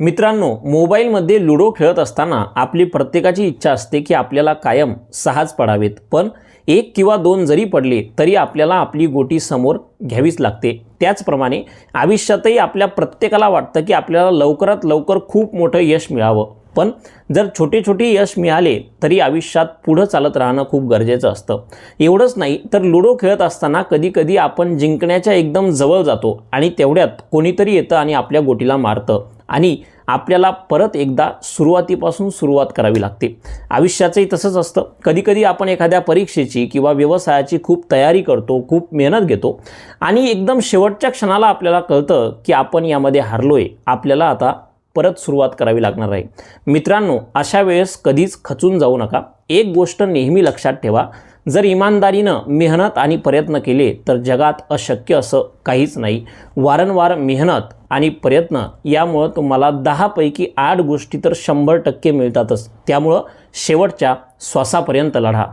मित्रांनो मोबाईलमध्ये लुडो खेळत असताना आपली प्रत्येकाची इच्छा असते की आपल्याला कायम सहाच पडावेत. पण एक किंवा दोन जरी पडले तरी आपल्याला आपली गोटी समोर घ्यावीच लागते. त्याचप्रमाणे आयुष्यातही आपल्या प्रत्येकाला वाटतं की आपल्याला लवकरात लवकर खूप मोठं यश मिळावं. पण जर छोटे छोटे यश मिळाले तरी आयुष्यात पुढं चालत राहणं खूप गरजेचं असतं. एवढंच नाही तर लुडो खेळत असताना कधीकधी आपण जिंकण्याच्या एकदम जवळ जातो आणि तेवढ्यात कोणीतरी येतं आणि आपल्या गोटीला मारतं. आणि आपल्याला परत एकदा सुरुवातीपासून सुरुवात करावी लागते. आयुष्याचंही तसंच असतं. कधीकधी आपण एखाद्या परीक्षेची किंवा व्यवसायाची खूप तयारी करतो खूप मेहनत घेतो आणि एकदम शेवटच्या क्षणाला आपल्याला कळतं की आपण यामध्ये हारलो आहे आपल्याला आता परत सुरुवात करावी लागणार आहे. मित्रांनो अशा वेळेस कधीच खचून जाऊ नका. एक गोष्ट नेहमी लक्षात ठेवा. जर इमानदारीनं मेहनत आणि प्रयत्न केले तर जगात अशक्य असं काहीच नाही. वारंवार मेहनत आणि प्रयत्न यामुळं तुम्हाला दहापैकी आठ गोष्टी तर शंभर टक्के मिळतातच. त्यामुळं शेवटच्या श्वासापर्यंत लढा.